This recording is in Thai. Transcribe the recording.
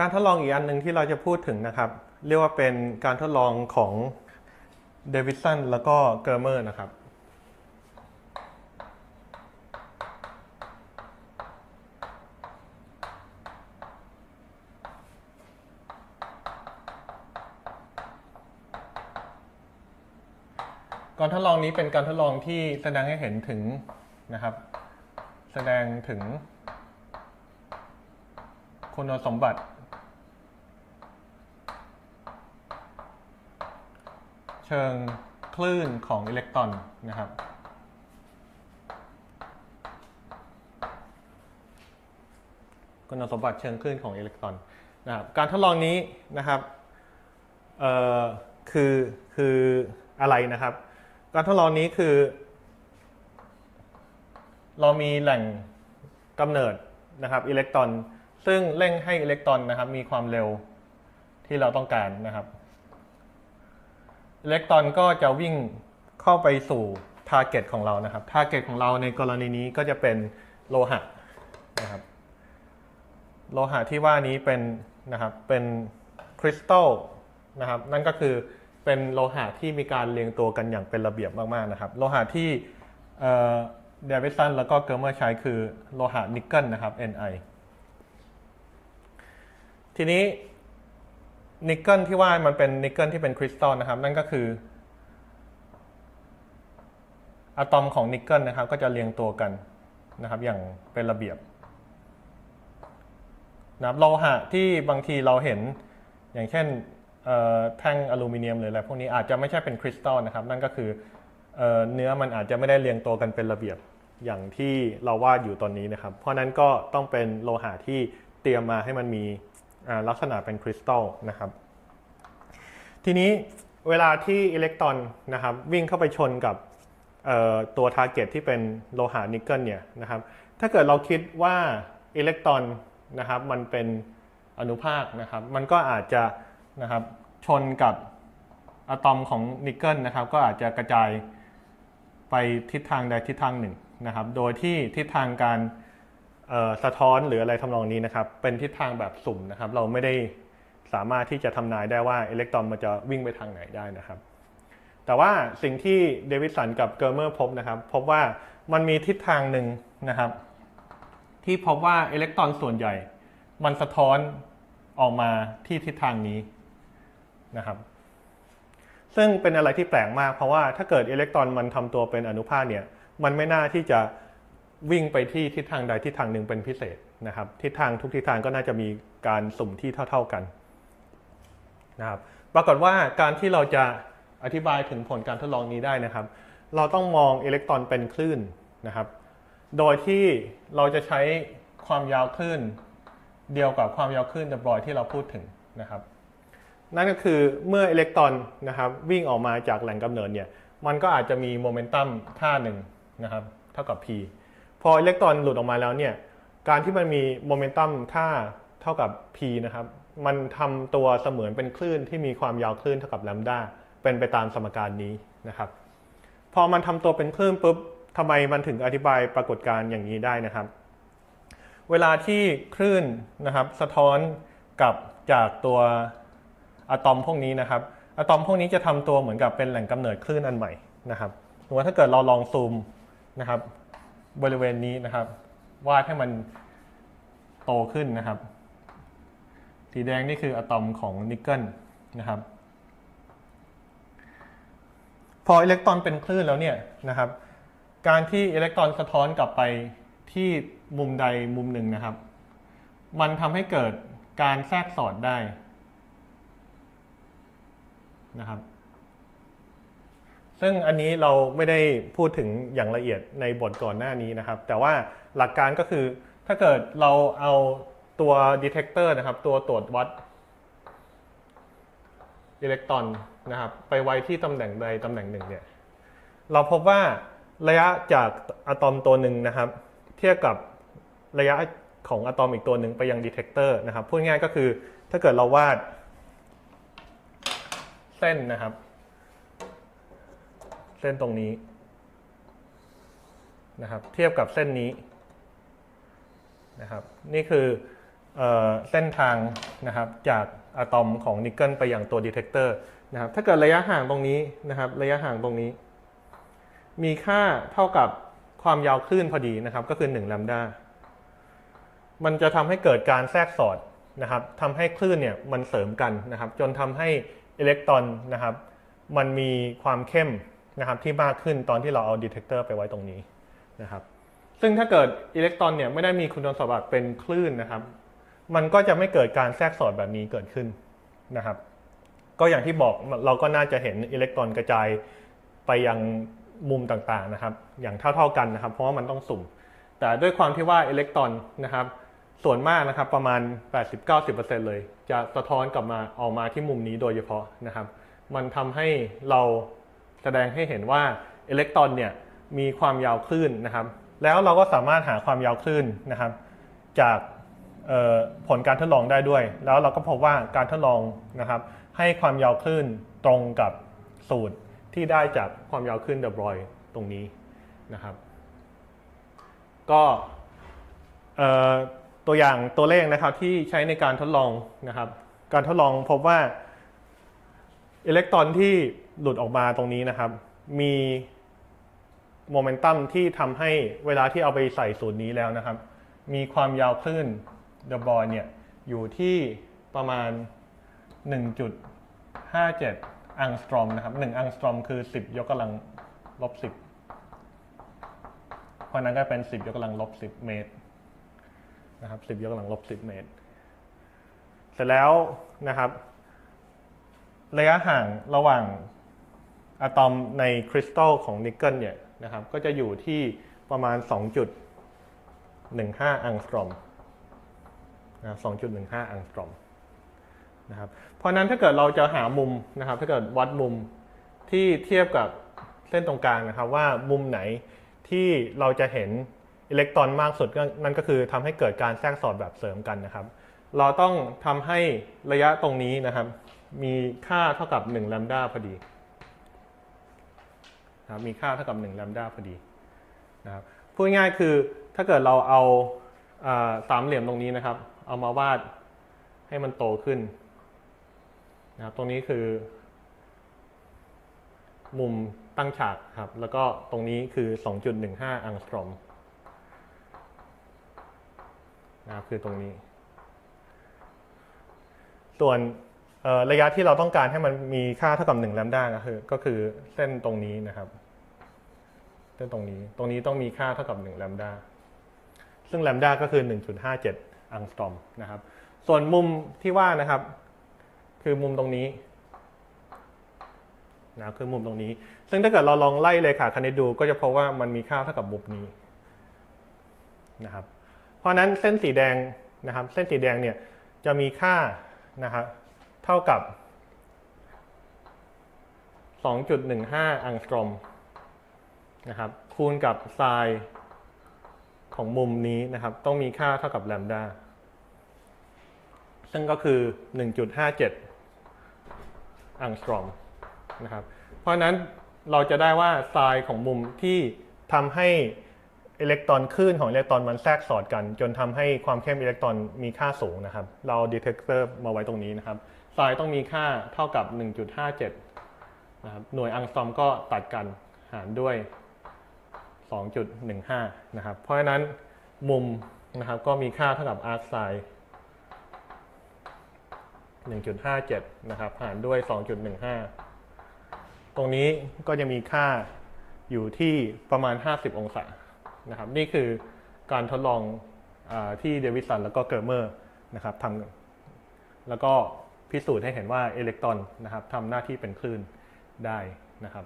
การทดลองอีกอันหนึ่งที่เราจะพูดถึงนะครับ เรียกว่าเป็นการทดลองของเดวิสันแล้วก็เกอร์เมอร์นะครับการทดลองนี้เป็นการทดลองที่แสดงให้เห็นถึงนะครับ แสดงถึงคุณสมบัติ เชิงคลื่นของอิเล็กตรอนนะครับ คุณสมบัติเชิงคลื่นของอิเล็กตรอนนะครับการทดลองนี้นะครับเอ่อคือคืออะไรนะครับ การทดลองนี้คือ เรามีแหล่งกำเนิดนะครับอิเล็กตรอน ซึ่งเร่งให้อิเล็กตรอนนะครับ มีความเร็วที่เราต้องการนะครับ เล็กตรอนก็จะวิ่งเข้าไปสู่ทาร์เก็ตของเรานะครับทาร์เก็ตของเราในกรณีนี้ก็จะเป็นโลหะนะครับโลหะที่ว่านี้เป็นนะครับเป็นคริสตัลนะครับนั่นก็คือเป็นโลหะที่มีการเรียงตัวกันอย่างเป็นระเบียบมากๆนะครับ โลหะที่เดวิสันแล้วก็เกอร์เมอร์ใช้คือโลหะนิกเกิลนะครับ Ni ทีนี้ นิกเกิลที่ว่ามันเป็นนิกเกิลที่เป็นคริสตัลนะครับ นั่นก็คืออะตอมของนิกเกิลนะครับ ก็จะเรียงตัวกันนะครับ อย่างเป็นระเบียบนะครับโลหะที่บางทีเราเห็นอย่างเช่นแท่งอลูมิเนียมหรืออะไรพวกนี้อาจจะไม่ใช่เป็นคริสตัลนะครับ นั่นก็คือเอเนื้อมันอาจจะไม่ได้เรียงตัวกันเป็นระเบียบอย่างที่เราวาดอยู่ตอนนี้นะครับ เพราะนั้นก็ต้องเป็นโลหะที่เตรียมมาให้มันมี ลักษณะเป็นคริสตัลนะครับ ทีนี้เวลาที่อิเล็กตรอนนะครับวิ่งเข้าไปชนกับตัวทาร์เก็ตที่เป็นโลหะนิกเกิลเนี่ยนะครับถ้าเกิดเราคิดว่าอิเล็กตรอนนะครับมันเป็นอนุภาคนะครับ มันก็อาจจะนะครับชนกับอะตอมของนิกเกิลนะครับ ก็อาจจะกระจายไปทิศทางใดทิศทางหนึ่งนะครับ โดยที่ทิศทางการ สะท้อนหรืออะไรทำนองนี้นะครับ เป็นทิศทางแบบสุ่มนะครับ เราไม่ได้สามารถที่จะทำนายได้ว่าอิเล็กตรอนมันจะวิ่งไปทางไหนได้นะครับ แต่ว่าสิ่งที่เดวิดสันกับเกอร์เมอร์พบนะครับ พบว่ามันมีทิศทางหนึ่งนะครับ ที่พบว่าอิเล็กตรอนส่วนใหญ่ มันสะท้อนออกมาที่ทิศทางนี้นะครับ ซึ่งเป็นอะไรที่แปลกมากเพราะว่าถ้าเกิดอิเล็กตรอนมันทำตัวเป็นอนุภาคเนี่ย มันไม่น่าที่จะ วิ่งไปที่ทิศทางใดทิศทางหนึ่งเป็นพิเศษนะครับ ทิศทางทุกทิศทางก็น่าจะมีการสุ่มที่เท่า ๆกันนะครับปรากฏว่าการที่เราจะอธิบายถึงผลการทดลองนี้ได้นะครับ เราต้องมองอิเล็กตรอนเป็นคลื่นนะครับ โดยที่เราจะใช้ความยาวคลื่นเดียวกับความยาวคลื่นเดบรอยที่เราพูดถึงนะครับ นั่นก็คือเมื่ออิเล็กตรอนนะครับวิ่งออกมาจากแหล่งกำเนิดเนี่ยมันก็อาจจะมีโมเมนตัมท่าหนึ่งนะครับ เท่ากับ p พออิเล็กตรอนหลุดออกมาแล้วเนี่ยการที่มันมีโมเมนตัมท่าเท่ากับ p นะครับ มันทำตัวเสมือนเป็นคลื่นที่มีความยาวคลื่นเท่ากับแลมดาเป็นไปตามสมการนี้นะครับ พอมันทำตัวเป็นคลื่นปุ๊บทำไมมันถึงอธิบายปรากฏการณ์อย่างนี้ได้นะครับ เวลาที่คลื่นนะครับ สะท้อนกับจากตัวอะตอมพวกนี้นะครับอะตอมพวกนี้จะทำตัวเหมือนกับเป็นแหล่งกำเนิดคลื่นอันใหม่นะครับสมมติว่าถ้าเกิดเราลองซูมนะครับ บริเวณนี้นะครับ วาดให้มันโตขึ้นนะครับ สีแดงนี่คืออะตอมของนิกเกิลนะครับ พออิเล็กตรอนเป็นคลื่นแล้วเนี่ยนะครับ การที่อิเล็กตรอนสะท้อนกลับไปที่มุมใดมุมหนึ่งนะครับ มันทำให้เกิดการแทรกสอดได้นะครับ ซึ่งอันนี้เราไม่ได้พูดถึงอย่างละเอียดในบทก่อนหน้านี้นะครับ แต่ว่าหลักการก็คือถ้าเกิดเราเอาตัวดีเทคเตอร์นะครับ ตัวตรวจวัดอิเล็กตรอนนะครับ ไปไว้ที่ตำแหน่งใดตำแหน่งหนึ่งเนี่ย เราพบว่าระยะจากอะตอมตัวหนึ่งนะครับ เทียบกับระยะของอะตอมอีกตัวหนึ่งไปยังดีเทคเตอร์นะครับ พูดง่ายก็คือถ้าเกิดเราวาดเส้นนะครับ เส้นตรงนี้นะครับ เทียบกับเส้นนี้นะครับ นี่คือเอเส้นทางนะครับจากอะตอมของนิกเกิลไปอยังตัวดีเทคเตอร์นะครับถ้าเกิดระยะห่างตรงนี้นะครับ ระยะห่างตรงนี้ มีค่าเท่ากับความยาวคลื่นพอดีนะครับ ก็คือ1ลัมดามันจะทำให้เกิดการแทรกสอดนะครับทำให้คลื่นเนี่ยมันเสริมกันนะครับ จนทำให้อิเล็กตรอนนะครับ มันมีความเข้ม นะครับที่มากขึ้นตอนที่เราเอาดีเทคเตอร์ไปไว้ตรงนี้นะครับซึ่งถ้าเกิดอิเล็กตรอนเนี่ยไม่ได้มีคุณสมบัติเป็นคลื่นนะครับ มันก็จะไม่เกิดการแทรกสอดแบบนี้เกิดขึ้นนะครับ ก็อย่างที่บอกเราก็น่าจะเห็นอิเล็กตรอนกระจายไปยังมุมต่างๆนะครับ อย่างเท่า ๆกันนะครับ เพราะว่ามันต้องสุ่ม แต่ด้วยความที่ว่าอิเล็กตรอนนะครับ ส่วนมากนะครับประมาณ 80-90%เลย จะสะท้อนกลับมาออกมาที่มุมนี้โดยเฉพาะนะครับ มันทำให้เรา แสดงให้เห็นว่าอิเล็กตรอนเนี่ยมีความยาวคลื่นนะครับ แล้วเราก็สามารถหาความยาวคลื่นนะครับ จากผลการทดลองได้ด้วย แล้วเราก็พบว่าการทดลองนะครับ ให้ความยาวคลื่นตรงกับสูตรที่ได้จากความยาวคลื่นเดบรอยตรงนี้นะครับ ก็ตัวอย่างตัวเลขนะครับที่ใช้ในการทดลองนะครับ การทดลองพบว่าอิเล็กตรอนที่ หลุดออกมาตรงนี้นะครับ มีโมเมนตัมที่ทำให้เวลาที่เอาไปใส่สูตรนี้แล้วนะครับ มีความยาวคลื่นเดบอยเนี่ยอยู่ที่ประมาณ 1.57 อังสตรอมนะครับ 1 อังสตรอมคือ 10 ยกกำลังลบ 10 เพราะฉะนั้นก็เป็น 10 ยกกำลังลบ 10 เมตรนะครับ 10 ยกกำลังลบ 10 เมตร เสร็จแล้วนะครับ ระยะห่างระหว่าง อะตอมในคริสตัลของนิกเกิลเนี่ยนะครับก็จะอยู่ที่ประมาณ 2.15 อังสตรอมนะ2.15 อังสตรอมนะครับเพราะนั้นถ้าเกิดเราจะหามุมนะครับ ถ้าเกิดวัดมุมที่เทียบกับเส้นตรงกลางนะครับ ว่ามุมไหนที่เราจะเห็นอิเล็กตรอนมากสุดนั่นก็คือทำให้เกิดการแทรกสอดแบบเสริมกันนะครับ เราต้องทำให้ระยะตรงนี้นะครับ มีค่าเท่ากับ1ลัมดาพอดี นะครับมีค่าเท่ากับ1ลัมดาพอดีนะครับพูดง่ายๆคือถ้าเกิดเราเอาสามเหลี่ยมตรงนี้นะครับ เอามาวาดให้มันโตขึ้นนะครับตรงนี้คือ มุมตั้งฉากครับ แล้วก็ตรงนี้คือ 2.15 อังสตรอมนะครับคือตรงนี้ ส่วน ระยะที่เราต้องการให้มันมีค่าเท่ากับ1แลมด้าก็คือก็คือเส้นตรงนี้นะครับเส้นตรงนี้ตรงนี้ต้องมีค่าเท่ากับ1แลมด้าซึ่งแลมด้าก็คือ 1.57 อังสตรอมนะครับ ส่วนมุมที่ว่านะครับ คือมุมตรงนี้นะคือมุมตรงนี้ ซึ่งถ้าเกิดเราลองไล่เลขาคณิตดูก็จะพบว่ามันมีค่าเท่ากับมุมนี้นะครับ เพราะนั้นเส้นสีแดงนะครับ เส้นสีแดงเนี่ยจะมีค่านะครับ เท่ากับ 2.15 อังสตรอมนะครับคูณกับไซน์ของมุมนี้นะครับ ต้องมีค่าเท่ากับแลมดาซึ่งก็คือ 1.57 อังสตรอมนะครับ เพราะนั้นเราจะได้ว่าไซน์ของมุมที่ทำให้อิเล็กตรอนคลื่นของอิเล็กตรอนมันแทรกสอดกัน จนทำให้ความเข้มอิเล็กตรอนมีค่าสูงนะครับ เราดีเทคเตอร์มาไว้ตรงนี้นะครับ ไซน์ต้องมีค่าเท่ากับ 1.57 นะครับ หน่วยอังสตรอมก็ตัดกันหารด้วย 2.15 นะครับ เพราะฉะนั้นมุมนะครับก็มีค่าเท่ากับอาร์คไซน์1.57 นะครับ หารด้วย 2.15 ตรงนี้ก็จะมีค่าอยู่ที่ประมาณ 50 องศา นะครับ นี่คือการทดลองอที่เดวิสันแล้วก็เกิร์เมอร์นะครับทำแล้วก็ พิสูจน์ให้เห็นว่าอิเล็กตรอนนะครับทำหน้าที่เป็นคลื่นได้นะครับ